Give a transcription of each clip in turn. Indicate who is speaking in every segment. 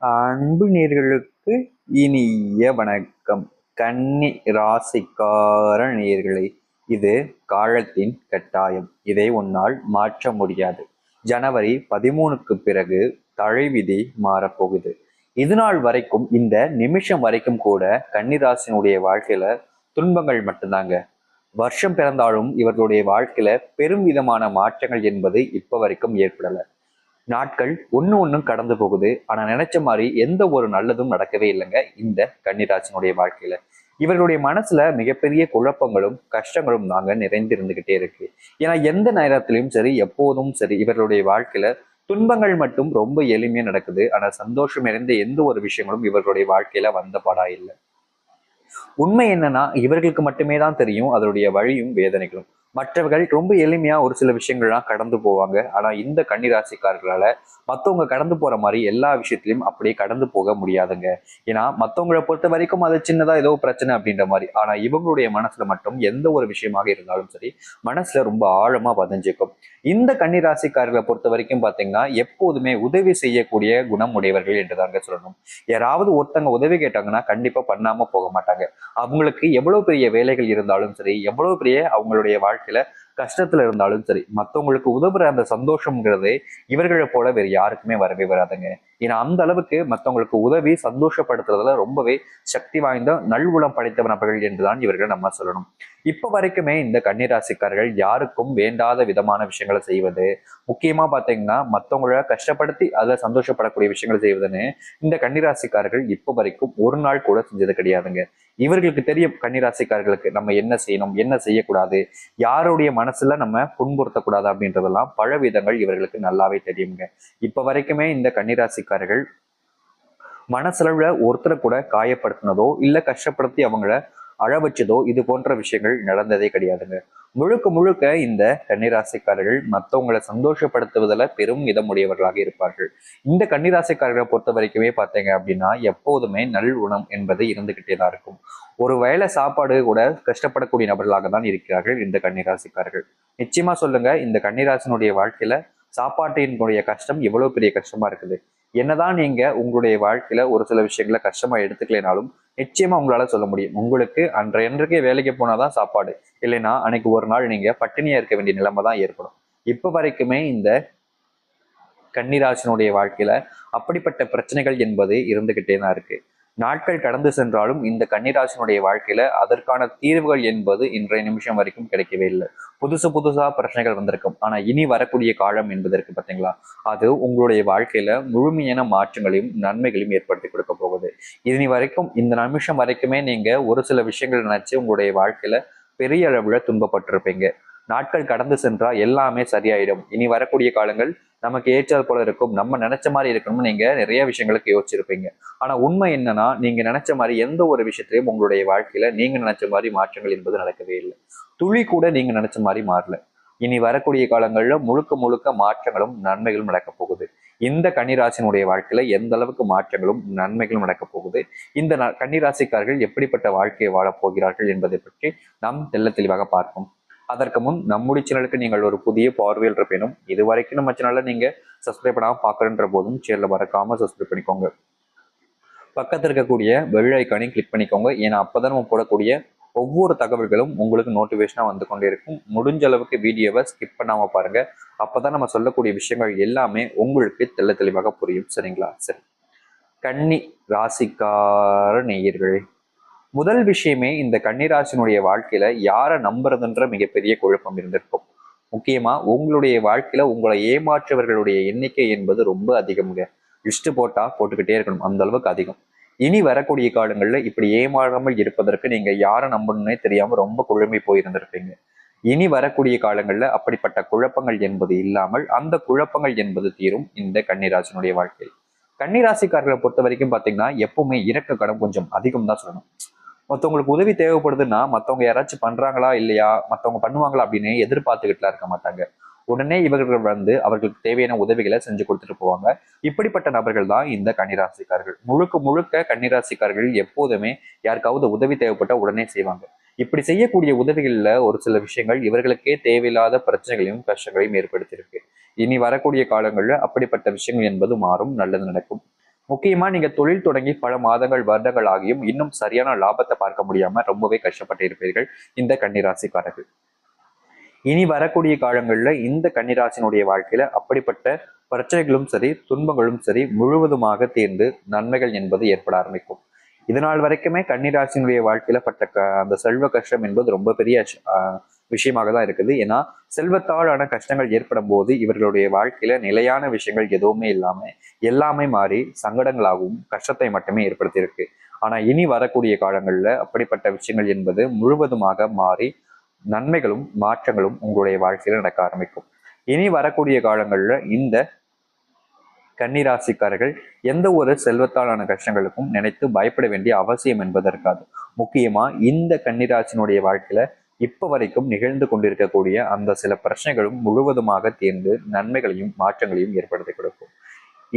Speaker 1: அன்பு நேர்களுக்கு இனிய வணக்கம். கன்னி ராசிக்கார நேர்களை இது காலத்தின் கட்டாயம். இதை உன்னால் மாற்ற முடியாது. ஜனவரி பதிமூணுக்கு பிறகு தலைவிதி மாறப்போகுது. இது நாள் வரைக்கும் இந்த நிமிஷம் வரைக்கும் கூட கன்னிராசினுடைய வாழ்க்கையில துன்பங்கள் மட்டும்தாங்க. வருஷம் பிறந்தாலும் இவர்களுடைய வாழ்க்கையில பெரும் விதமான மாற்றங்கள் என்பது இப்ப வரைக்கும் ஏற்படலை. நாட்கள் ஒன்று ஒன்றும் கடந்து போகுது. ஆனால் நினைச்ச மாதிரி எந்த ஒரு நல்லதும் நடக்கவே இல்லைங்க இந்த கன்னிராசினுடைய வாழ்க்கையில. இவர்களுடைய மனசுல மிகப்பெரிய குழப்பங்களும் கஷ்டங்களும் தாங்க நிறைந்து இருந்துகிட்டே இருக்கு. ஏன்னா எந்த நேரத்திலையும் சரி எப்போதும் சரி இவர்களுடைய வாழ்க்கையில துன்பங்கள் மட்டும் ரொம்ப எளிமையா நடக்குது. ஆனா சந்தோஷம் நிறைந்த எந்த ஒரு விஷயங்களும் இவர்களுடைய வாழ்க்கையில வந்த பாடா இல்லை. உண்மை என்னன்னா இவர்களுக்கு மட்டுமே தான் தெரியும் அதனுடைய வழியும் வேதனைகளும். மற்றவர்கள் ரொம்ப எளிமையா ஒரு சில விஷயங்கள்லாம் கடந்து போவாங்க. ஆனா இந்த கன்னிராசிக்காரர்களால மத்தவங்க கடந்து போற மாதிரி எல்லா விஷயத்திலையும் அப்படியே கடந்து போக முடியாதுங்க. ஏன்னா மற்றவங்களை பொறுத்த வரைக்கும் அது சின்னதா ஏதோ பிரச்சனை அப்படின்ற மாதிரி. ஆனா இவங்களுடைய மனசுல மட்டும் எந்த ஒரு விஷயமாக இருந்தாலும் சரி மனசுல ரொம்ப ஆழமா பதிஞ்சிக்கும் இந்த கன்னிராசிக்காரர்களை பொறுத்த வரைக்கும் பாத்தீங்கன்னா எப்போதுமே உதவி செய்யக்கூடிய குணம் உடையவர்கள் என்றுதாங்க சொல்லணும். யாராவது ஒருத்தங்க உதவி கேட்டாங்கன்னா கண்டிப்பா பண்ணாம போக மாட்டாங்க. அவங்களுக்கு எவ்வளவு பெரிய வேலைகள் இருந்தாலும் சரி எவ்வளவு பெரிய அவங்களுடைய வாழ்க்கை வாழ்க்கையில கஷ்டத்துல இருந்தாலும் சரி மற்றவங்களுக்கு உதவுற அந்த சந்தோஷம்ங்கிறதே இவர்களை போல வேறு யாருக்குமே வரவே வராதுங்க. ஏன்னா அந்த அளவுக்கு மற்றவங்களுக்கு உதவி சந்தோஷப்படுத்துறதுல ரொம்பவே சக்தி வாய்ந்த நல்குணம் படைத்தவன் அவர்கள் என்றுதான் இவர்கள் நம்ம சொல்லணும். இப்ப வரைக்குமே இந்த கன்னிராசிக்காரர்கள் யாருக்கும் வேண்டாத விதமான விஷயங்களை செய்வது முக்கியமா பாத்தீங்கன்னா மற்றவங்கள கஷ்டப்படுத்தி அதில் சந்தோஷப்படக்கூடிய விஷயங்களை செய்வதுன்னு இந்த கன்னிராசிக்காரர்கள் இப்ப வரைக்கும் ஒரு நாள் கூட செஞ்சது கிடையாதுங்க. இவர்களுக்கு தெரியும் கன்னிராசிக்காரர்களுக்கு நம்ம என்ன செய்யணும் என்ன செய்யக்கூடாது யாருடைய மனசுல நம்ம புண்படுத்தக்கூடாது அப்படின்றதெல்லாம் பல விதங்கள் இவர்களுக்கு நல்லாவே தெரியுங்க. இப்ப வரைக்குமே இந்த கன்னிராசிக்காரர்கள் மனசளவுல ஒருத்தரை கூட காயப்படுத்தினதோ இல்ல கஷ்டப்படுத்தி அவங்கள அழ வச்சதோ இது போன்ற விஷயங்கள் நடந்ததே கிடையாதுங்க. முழுக்க முழுக்க இந்த கன்னிராசிக்காரர்கள் மற்றவங்களை சந்தோஷப்படுத்துவதில் பெரும் இதமுடையவர்களாக இருப்பார்கள். இந்த கன்னிராசிக்காரர்களை பொறுத்த வரைக்குமே பார்த்தீங்க அப்படின்னா எப்போதுமே நல் உணம் என்பது இருந்துகிட்டே தான் இருக்கும். ஒரு வேளை சாப்பாடு கூட கஷ்டப்படக்கூடிய நபர்களாக தான் இருக்கிறார்கள் இந்த கன்னிராசிக்காரர்கள். நிச்சயமா சொல்லுங்க இந்த கன்னிராசினுடைய வாழ்க்கையில சாப்பாட்டினுடைய கஷ்டம் எவ்வளவு பெரிய கஷ்டமா இருக்குது? என்னதான் நீங்க உங்களுடைய வாழ்க்கையில ஒரு சில விஷயங்களை கஷ்டமா எடுத்துக்கலைனாலும் நிச்சயமா உங்களால சொல்ல முடியும். உங்களுக்கு அன்றைய அன்றைக்கே வேலைக்கு போனாதான் சாப்பாடு. இல்லைன்னா அன்னைக்கு ஒரு நாள் நீங்க பட்டினியா இருக்க வேண்டிய நிலைமை தான் ஏற்படும். இப்ப வரைக்குமே இந்த கன்னிராசனுடைய வாழ்க்கையில அப்படிப்பட்ட பிரச்சனைகள் என்பது இருந்துகிட்டே தான் இருக்கு. நாட்கள் கடந்து சென்றாலும் இந்த கன்னிராசினுடைய வாழ்க்கையில அதற்கான தீர்வுகள் என்பது இன்றைய நிமிஷம் வரைக்கும் கிடைக்கவே இல்லை. புதுசு புதுசா பிரச்சனைகள் வந்திருக்கும். ஆனா இனி வரக்கூடிய காலம் என்பதற்கு பார்த்தீங்களா? பாத்தீங்களா அது உங்களுடைய வாழ்க்கையில முழுமையான மாற்றங்களையும் நன்மைகளையும் ஏற்படுத்தி கொடுக்க போகுது. இனி வரைக்கும் இந்த நிமிஷம் வரைக்குமே நீங்க ஒரு சில விஷயங்கள் நினைச்சு உங்களுடைய வாழ்க்கையில பெரிய அளவுல துன்பப்பட்டிருப்பீங்க. நாட்கள் கடந்து சென்றால் எல்லாமே சரியாயிடும். இனி வரக்கூடிய காலங்கள் நமக்கு ஏற்றால் போல இருக்கும். நம்ம நினைச்ச மாதிரி இருக்கணும்னு நீங்க நிறைய விஷயங்களுக்கு யோசிச்சிருப்பீங்க. ஆனா உண்மை என்னன்னா நீங்க நினைச்ச மாதிரி எந்த ஒரு விஷயத்திலையும் உங்களுடைய வாழ்க்கையில நீங்க நினைச்ச மாதிரி மாற்றங்கள் என்பது நடக்கவே இல்லை. துளி கூட நீங்க நினைச்ச மாதிரி மாறல. இனி வரக்கூடிய காலங்கள்ல முழுக்க முழுக்க மாற்றங்களும் நன்மைகளும் நடக்க போகுது. இந்த கன்னிராசினுடைய வாழ்க்கையில எந்த அளவுக்கு மாற்றங்களும் நன்மைகளும் நடக்க போகுது? இந்த கன்னிராசிக்காரர்கள் எப்படிப்பட்ட வாழ்க்கையை வாழப் போகிறார்கள் என்பதை பற்றி நாம் தெல்ல தெளிவாக பார்ப்போம். அதற்கு முன் நம்முடைய சேனலுக்கு நீங்கள் ஒரு புதிய பார்வையில் இருப்பினும் இது வரைக்கும் நம்ம சேனலை நீங்கள் சப்ஸ்கிரைப் பண்ணாமல் பார்க்குறன்ற போதும் சேனலில் மறக்காமல் சப்ஸ்கிரைப் பண்ணிக்கோங்க. பக்கத்தில் இருக்கக்கூடிய பெல் ஐக்கானையும் கிளிக் பண்ணிக்கோங்க. ஏன்னா அப்போ தான் நம்ம போடக்கூடிய ஒவ்வொரு தகவல்களும் உங்களுக்கு நோட்டிஃபிகேஷனாக வந்து கொண்டே இருக்கும். முடிஞ்ச அளவுக்கு வீடியோவை ஸ்கிப் பண்ணாமல் பாருங்க. அப்போதான் நம்ம சொல்லக்கூடிய விஷயங்கள் எல்லாமே உங்களுக்கு தெல்ல தெளிவாக புரியும். சரிங்களா? சரி. கன்னி ராசிக்கார நேயர்களே முதல் விஷயமே இந்த கன்னிராசினுடைய வாழ்க்கையில யாரை நம்புறதுன்ற மிகப்பெரிய குழப்பம் இருந்திருக்கும். முக்கியமா உங்களுடைய வாழ்க்கையில உங்களை ஏமாற்றவர்களுடைய எண்ணிக்கை என்பது ரொம்ப அதிகம்ங்க. லிஸ்ட் போட்டா போட்டுக்கிட்டே இருக்கணும். அந்த அளவுக்கு அதிகம். இனி வரக்கூடிய காலங்கள்ல இப்படி ஏமாறாமல் இருப்பதற்கு நீங்க யாரை நம்பணும்னே தெரியாம ரொம்ப குழம்பி போயிருந்திருப்பீங்க. இனி வரக்கூடிய காலங்கள்ல அப்படிப்பட்ட குழப்பங்கள் என்பது இல்லாமல் அந்த குழப்பங்கள் என்பது தீரும் இந்த கன்னிராசினுடைய வாழ்க்கையில். கன்னிராசிக்காரர்களை பொறுத்த வரைக்கும் பாத்தீங்கன்னா எப்பவுமே இறக்க கடன் கொஞ்சம் அதிகம் தான் சொல்லணும். மற்றவங்களுக்கு உதவி தேவைப்படுதுன்னா மற்றவங்க யாராச்சும் பண்றாங்களா இல்லையா? மற்றவங்க பண்ணுவாங்களா அப்படின்னு எதிர்பார்த்துக்கிட்டுலாம் இருக்க மாட்டாங்க. உடனே இவர்கள் வந்து அவர்களுக்கு தேவையான உதவிகளை செஞ்சு கொடுத்துட்டு போவாங்க. இப்படிப்பட்ட நபர்கள் தான் இந்த கன்னிராசிக்காரர்கள். முழுக்க முழுக்க கன்னிராசிக்காரர்கள் எப்போதுமே யாருக்காவது உதவி தேவைப்பட்ட உடனே செய்வாங்க. இப்படி செய்யக்கூடிய உதவிகளில் ஒரு சில விஷயங்கள் இவர்களுக்கே தேவையில்லாத பிரச்சனைகளையும் கஷ்டங்களையும் ஏற்படுத்தியிருக்கு. இனி வரக்கூடிய காலங்களில் அப்படிப்பட்ட விஷயங்கள் என்பது மாறும் நல்லது நடக்கும். முக்கியமா நீங்க தொழில் தொடங்கி பல மாதங்கள் வருடங்கள் ஆகியும் இன்னும் சரியான லாபத்தை பார்க்க முடியாம ரொம்பவே கஷ்டப்பட்டு இருப்பீர்கள் இந்த கன்னிராசிக்காரர்கள். இனி வரக்கூடிய காலங்கள்ல இந்த கன்னிராசினுடைய வாழ்க்கையில அப்படிப்பட்ட பிரச்சனைகளும் சரி துன்பங்களும் சரி முழுவதுமாக தீர்ந்து நன்மைகள் என்பது ஏற்பட ஆரம்பிக்கும். இதனால் வரைக்குமே கன்னிராசினுடைய வாழ்க்கையில பட்ட அந்த செல்வ கஷ்டம் என்பது ரொம்ப பெரிய விஷயமாக தான் இருக்குது. ஏன்னா செல்வத்தாலான கஷ்டங்கள் ஏற்படும் போது இவர்களுடைய வாழ்க்கையில நிலையான விஷயங்கள் எதுவுமே இல்லாம எல்லாமே மாறி சங்கடங்களாகவும் கஷ்டத்தை மட்டுமே ஏற்படுத்தியிருக்கு. ஆனா இனி வரக்கூடிய காலங்கள்ல அப்படிப்பட்ட விஷயங்கள் என்பது முழுவதுமாக மாறி நன்மைகளும் மாற்றங்களும் உங்களுடைய வாழ்க்கையில நடக்க ஆரம்பிக்கும். இனி வரக்கூடிய காலங்கள்ல இந்த கன்னிராசிக்காரர்கள் எந்த ஒரு செல்வத்தாலான கஷ்டங்களுக்கும் நினைத்து பயப்பட வேண்டிய அவசியம் என்பது இருக்காது முக்கியமா இந்த கன்னிராசினுடைய வாழ்க்கையில இப்ப வரைக்கும் நிகழ்ந்து கொண்டிருக்கக்கூடிய அந்த சில பிரச்சனைகளும் முழுவதுமாக தீர்ந்து நன்மைகளையும் மாற்றங்களையும் ஏற்படுத்தி கொடுக்கும்.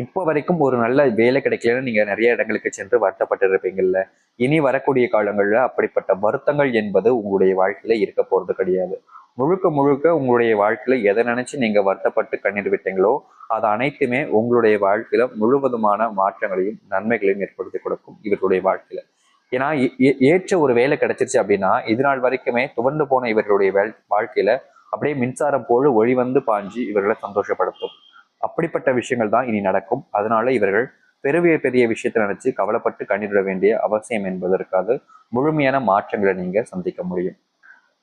Speaker 1: இப்போ வரைக்கும் ஒரு நல்ல வேலை கிடைக்கலன்னு நீங்க நிறைய இடங்களுக்கு சென்று வருத்தப்பட்டிருப்பீங்கல்ல. இனி வரக்கூடிய காலங்கள்ல அப்படிப்பட்ட வருத்தங்கள் என்பது உங்களுடைய வாழ்க்கையில இருக்க போறது கிடையாது. முழுக்க முழுக்க உங்களுடைய வாழ்க்கையில எதை நினைச்சு நீங்க வருத்தப்பட்டு கண்ணீர் விட்டீங்களோ அது அனைத்துமே உங்களுடைய வாழ்க்கையில முழுவதுமான மாற்றங்களையும் நன்மைகளையும் ஏற்படுத்தி கொடுக்கும் இவர்களுடைய வாழ்க்கையில. ஏன்னா ஏற்ற ஒரு வேலை கிடைச்சிருச்சு அப்படின்னா இது நாள் வரைக்குமே துவண்டு போன இவர்களுடைய வாழ்க்கையில அப்படியே மின்சாரம் போல ஒளி வந்து பாஞ்சு இவர்களை சந்தோஷப்படுத்தும். அப்படிப்பட்ட விஷயங்கள் தான் இனி நடக்கும். அதனால இவர்கள் பெரிய பெரிய விஷயத்தை நினைச்சு கவலைப்பட்டு கண்ணீரிட வேண்டிய அவசியம் என்பதற்காக முழுமையான மாற்றங்களை நீங்க சந்திக்க முடியும்.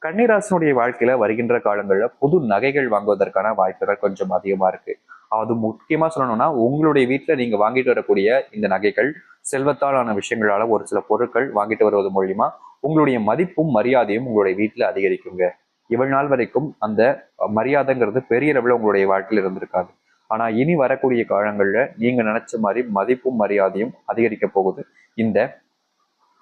Speaker 1: கன்னிராசனுடைய வாழ்க்கையில வருகின்ற காலங்களில் புது நகைகள் வாங்குவதற்கான வாய்ப்புகள் கொஞ்சம் அதிகமா இருக்கு. அது முக்கியமா சொல்லணும்னா உங்களுடைய வீட்டுல நீங்க வாங்கிட்டு வரக்கூடிய இந்த நகைகள் செல்வத்தாலான விஷயங்களால ஒரு சில பொருட்கள் வாங்கிட்டு வருவது மூலியமா உங்களுடைய மதிப்பும் மரியாதையும் உங்களுடைய வீட்டுல அதிகரிக்குங்க. இவ்வளவு நாள் வரைக்கும் அந்த மரியாதைங்கிறது பெரிய அளவுல உங்களுடைய வாழ்க்கையில இருந்திருக்காது. ஆனா இனி வரக்கூடிய காலங்கள்ல நீங்க நினைச்ச மாதிரி மதிப்பும் மரியாதையும் அதிகரிக்க போகுது. இந்த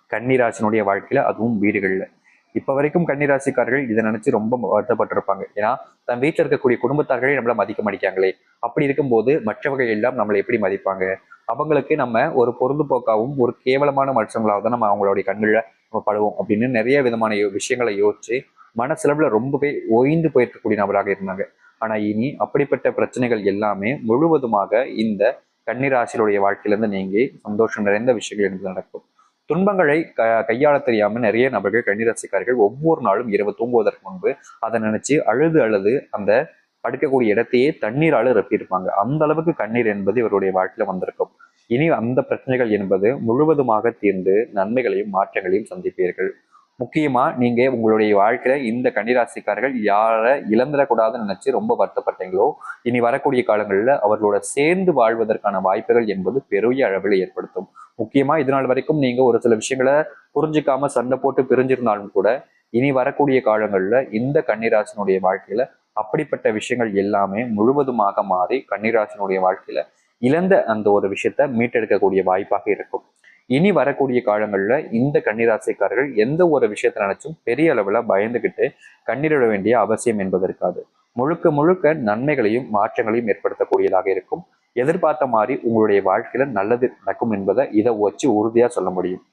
Speaker 1: கன்னிராசினுடைய வாழ்க்கையில அதுவும் வீடுகளில். இப்ப வரைக்கும் கன்னிராசிக்காரர்கள் இதை நினைச்சு ரொம்ப வருத்தப்பட்டிருப்பாங்க. ஏன்னா தன் வீட்டில் இருக்கக்கூடிய குடும்பத்தார்களே நம்மள மதிக்க மாட்டேங்காங்களே அப்படி இருக்கும்போது மற்றவர்கள் எல்லாம் நம்மளை எப்படி மதிப்பாங்க? அவங்களுக்கு நம்ம ஒரு பொருந்துபோக்காகவும் ஒரு கேவலமான மனுஷங்களாக தான் நம்ம அவங்களுடைய கண்ணில் நம்ம படுவோம் அப்படின்னு நிறைய விதமான யோ- விஷயங்களை யோசிச்சு மனசளவில் ரொம்பவே ஓய்ந்து போயிருக்கக்கூடிய நபராக இருந்தாங்க. ஆனா இனி அப்படிப்பட்ட பிரச்சனைகள் எல்லாமே முழுவதுமாக இந்த கன்னிராசிகளுடைய வாழ்க்கையிலிருந்து நீங்கி சந்தோஷம் நிறைந்த விஷயங்கள் என்பது நடக்கும். துன்பங்களை க கையாள தெரியாமல் நிறைய நபர்கள் கன்னிராசிக்காரர்கள் ஒவ்வொரு நாளும் இரவு தூங்குவதற்கு முன்பு அதை நினைச்சு அழுது அழுது அந்த படுக்கக்கூடிய இடத்தையே தண்ணீரால் ரப்பியிருப்பாங்க அந்த அளவுக்கு கண்ணீர் என்பது இவருடைய வாழ்க்கையில வந்திருக்கும். இனி அந்த பிரச்சனைகள் என்பது முழுவதுமாக தீர்ந்து நன்மைகளையும் மாற்றங்களையும் சந்திப்பீர்கள். முக்கியமா நீங்க உங்களுடைய வாழ்க்கையில இந்த கன்னிராசிக்காரர்கள் யாரை இழந்துடக்கூடாதுன்னு நினைச்சு ரொம்ப வருத்தப்பட்டீங்களோ இனி வரக்கூடிய காலங்களில் அவர்களோட சேர்ந்து வாழ்வதற்கான வாய்ப்புகள் என்பது பெரிய அளவில் ஏற்படுத்தும். முக்கியமா இது நாள் வரைக்கும் நீங்க ஒரு சில விஷயங்களை புரிஞ்சுக்காம சண்டை போட்டு பிரிஞ்சிருந்தாலும் கூட இனி வரக்கூடிய காலங்கள்ல இந்த கன்னிராசனுடைய வாழ்க்கையில அப்படிப்பட்ட விஷயங்கள் எல்லாமே முழுவதுமாக மாறி கன்னிராசனுடைய வாழ்க்கையில இழந்த அந்த ஒரு விஷயத்த மீட்டெடுக்கக்கூடிய வாய்ப்பாக இருக்கும். இனி வரக்கூடிய காலங்கள்ல இந்த கன்னிராசிக்காரர்கள் எந்த ஒரு விஷயத்தை நினைச்சும் பெரிய அளவுல பயந்துகிட்டு கண்ணீரிட வேண்டிய அவசியம் என்பது இருக்காது. முழுக்க முழுக்க நன்மைகளையும் மாற்றங்களையும் ஏற்படுத்தக்கூடியதாக இருக்கும். எதிர்பார்த்த மாதிரி உங்களுடைய வாழ்க்கையில நல்லது நடக்கும் என்பதை இதை வச்சு உறுதியா சொல்ல முடியும்.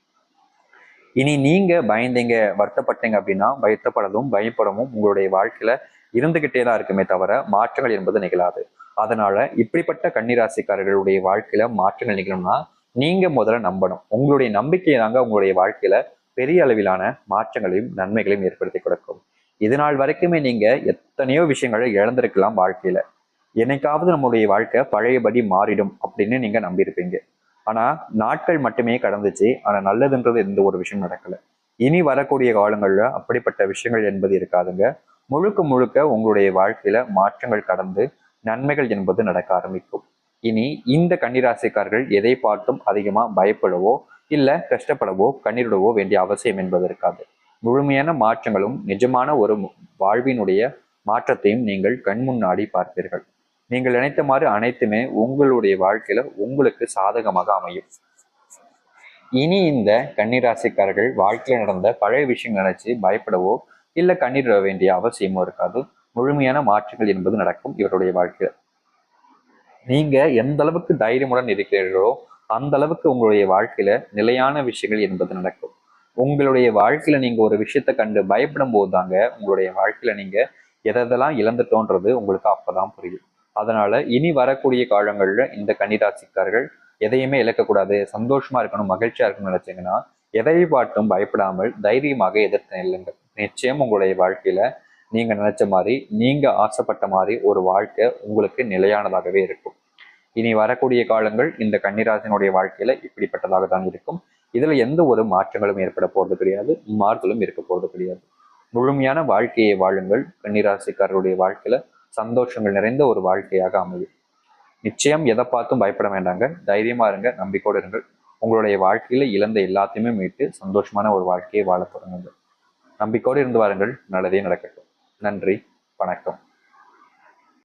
Speaker 1: இனி நீங்க பயந்தீங்க வருத்தப்பட்டீங்க அப்படின்னா வருத்தப்படவும் பயப்படவும் உங்களுடைய வாழ்க்கையில இருந்துகிட்டே தான் இருக்குமே தவிர மாற்றங்கள் என்பது நிகழாது. அதனால இப்படிப்பட்ட கன்னிராசிக்காரர்களுடைய வாழ்க்கையில மாற்றங்கள் நிகழும்னா நீங்க முதல்ல நம்பணும். உங்களுடைய நம்பிக்கையை தாங்க உங்களுடைய வாழ்க்கையில பெரிய அளவிலான மாற்றங்களையும் நன்மைகளையும் ஏற்படுத்தி கொடுக்கும். இது நாள் வரைக்குமே நீங்க எத்தனையோ விஷயங்களை இழந்திருக்கலாம் வாழ்க்கையில. என்னைக்காவது நம்முடைய வாழ்க்கை பழையபடி மாறிடும் அப்படின்னு நீங்க நம்பியிருப்பீங்க. ஆனா நாட்கள் மட்டுமே கடந்துச்சு. ஆனா நல்லதுன்றது எந்த ஒரு விஷயம் நடக்கல. இனி வரக்கூடிய காலங்கள்ல அப்படிப்பட்ட விஷயங்கள் என்பது இருக்காதுங்க. முழுக்க முழுக்க உங்களுடைய வாழ்க்கையில மாற்றங்கள் கடந்து நன்மைகள் என்பது நடக்க ஆரம்பிக்கும். இனி இந்த கன்னிராசிக்காரர்கள் எதை பார்த்தும் அதிகமா பயப்படவோ இல்ல கஷ்டப்படவோ கண்ணீரிடவோ வேண்டிய அவசியம் என்பது இருக்காது. முழுமையான மாற்றங்களும் நிஜமான ஒரு வாழ்வினுடைய மாற்றத்தையும் நீங்கள் கண் முன்னாடி பார்ப்பீர்கள். நீங்கள் நினைத்த மாதிரி அனைத்துமே உங்களுடைய வாழ்க்கையில உங்களுக்கு சாதகமாக அமையும். இனி இந்த கன்னிராசிக்காரர்கள் வாழ்க்கையில நடந்த பழைய விஷயங்கள் நினைச்சு பயப்படவோ இல்ல கண்ணீரிட வேண்டிய அவசியமும் இருக்காது. முழுமையான மாற்றங்கள் என்பது நடக்கும் இவருடைய வாழ்க்கையில. நீங்க எந்த அளவுக்கு தைரியமுடன் இருக்கிறீர்களோ அந்த அளவுக்கு உங்களுடைய வாழ்க்கையில நிலையான விஷயங்கள் என்பது நடக்கும். உங்களுடைய வாழ்க்கையில நீங்க ஒரு விஷயத்த கண்டு பயப்படும் போது தாங்க உங்களுடைய வாழ்க்கையில நீங்க எதெல்லாம் இழந்துட்டோன்றது உங்களுக்கு அப்பதான் புரியும். அதனால இனி வரக்கூடிய காலங்கள்ல இந்த கன்னிராசிக்காரர்கள் எதையுமே இழக்கக்கூடாது. சந்தோஷமா இருக்கணும் மகிழ்ச்சியா இருக்கணும்னு நினைச்சீங்கன்னா எதை பாட்டும் பயப்படாமல் தைரியமாக எதிர்த்து நில்லுங்கள். நிச்சயம் உங்களுடைய வாழ்க்கையில நீங்க நினைச்ச மாதிரி நீங்க ஆசைப்பட்ட மாதிரி ஒரு வாழ்க்கை உங்களுக்கு நிலையானதாகவே இருக்கும். இனி வரக்கூடிய காலங்கள் இந்த கன்னிராசினுடைய வாழ்க்கையில இப்படிப்பட்டதாக தான் இருக்கும். இதுல எந்த ஒரு மாற்றங்களும் ஏற்பட போறது கிடையாது மாறுதலும் இருக்க போறது கிடையாது. முழுமையான வாழ்க்கையை வாழுங்கள். கன்னிராசிக்காரருடைய வாழ்க்கையில சந்தோஷங்கள் நிறைந்த ஒரு வாழ்க்கையாக அமையும். நிச்சயம் எதை பார்த்தும் பயப்பட வேண்டாங்க. தைரியமா இருங்க நம்பிக்கையோடு இருங்கள். உங்களுடைய வாழ்க்கையில இழந்த எல்லாத்தையுமே மீட்டு சந்தோஷமான ஒரு வாழ்க்கையை வாழ தொடங்குங்கள் நம்பிக்கையோடு இருந்து வாருங்கள். நல்லதே நடக்கட்டும். நன்றி வணக்கம்.